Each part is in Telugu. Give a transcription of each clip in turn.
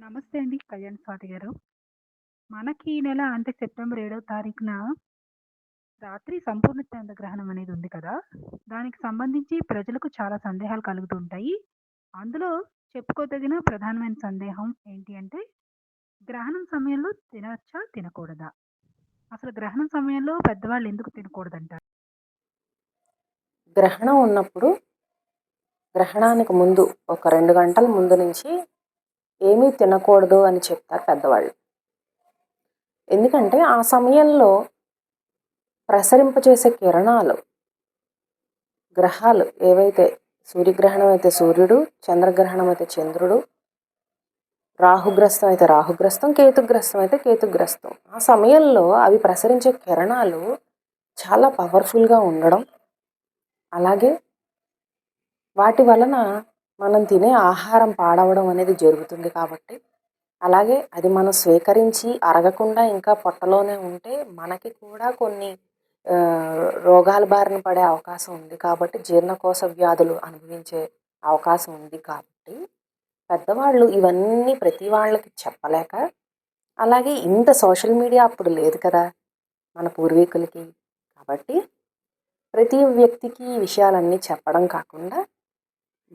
నమస్తే అండి. కళ్యాణ్ స్వాతి గారు. మనకి ఈ నెల అంటే సెప్టెంబర్ ఏడో తారీఖున రాత్రి సంపూర్ణ చంద్రగ్రహణం అనేది ఉంది కదా! దానికి సంబంధించి ప్రజలకు చాలా సందేహాలు కలుగుతుంటాయి అందులో చెప్పుకోదగిన ప్రధానమైన సందేహం ఏంటి అంటే, గ్రహణం సమయంలో తినవచ్చా తినకూడదా? అసలు గ్రహణం సమయంలో పెద్దవాళ్ళు ఎందుకు తినకూడదంటారు? గ్రహణం ఉన్నప్పుడు గ్రహణానికి ముందు ఒక రెండు గంటల ముందు నుంచి ఏమీ తినకూడదు అని చెప్తారు పెద్దవాళ్ళు. ఎందుకంటే ఆ సమయంలో ప్రసరింపచేసే కిరణాలు గ్రహాలు ఏవైతే సూర్యగ్రహణం అయితే సూర్యుడు, చంద్రగ్రహణం అయితే చంద్రుడు, రాహుగ్రస్తం అయితే రాహుగ్రస్తం, కేతుగ్రస్తం అయితే కేతుగ్రస్తం. ఆ సమయంలో అవి ప్రసరించే కిరణాలు చాలా పవర్‌ఫుల్‌గా ఉండడం, అలాగే వాటి వలన మనం తినే ఆహారం పాడవడం అనేది జరుగుతుంది కాబట్టి, అలాగే అది మనం స్వీకరించి అరగకుండా ఇంకా పొట్టలోనే ఉంటే మనకి కూడా కొన్ని రోగాల బారిన పడే అవకాశం ఉంది కాబట్టి జీర్ణకోశ వ్యాధులు అనుభవించే అవకాశం ఉంది కాబట్టి, పెద్దవాళ్ళు ఇవన్నీ ప్రతి వాళ్ళకి చెప్పలేక, అలాగే ఇంత సోషల్ మీడియా అప్పుడు లేదు కదా! మన పూర్వీకులకి. కాబట్టి ప్రతి వ్యక్తికి ఈ విషయాలన్నీ చెప్పడం కాకుండా,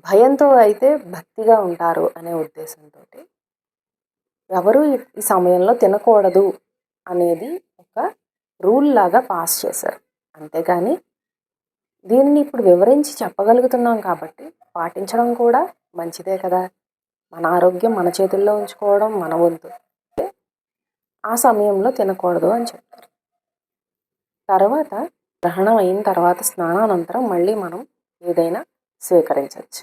భయంతో అయితే భక్తిగా ఉంటారు అనే ఉద్దేశంతో ఎవరు ఈ ఈ సమయంలో తినకూడదు అనేది ఒక రూల్ లాగా పాస్ చేశారు. అంతేగాని దీనిని ఇప్పుడు వివరించి చెప్పగలుగుతున్నాం కాబట్టి పాటించడం కూడా మంచిదే కదా! మన ఆరోగ్యం మన చేతుల్లో ఉంచుకోవడం మన వంతు. ఆ సమయంలో తినకూడదు అని చెప్తారు. తర్వాత గ్రహణం అయిన తర్వాత స్నానానంతరం మళ్ళీ మనం ఏదైనా స్వీకరించొచ్చు.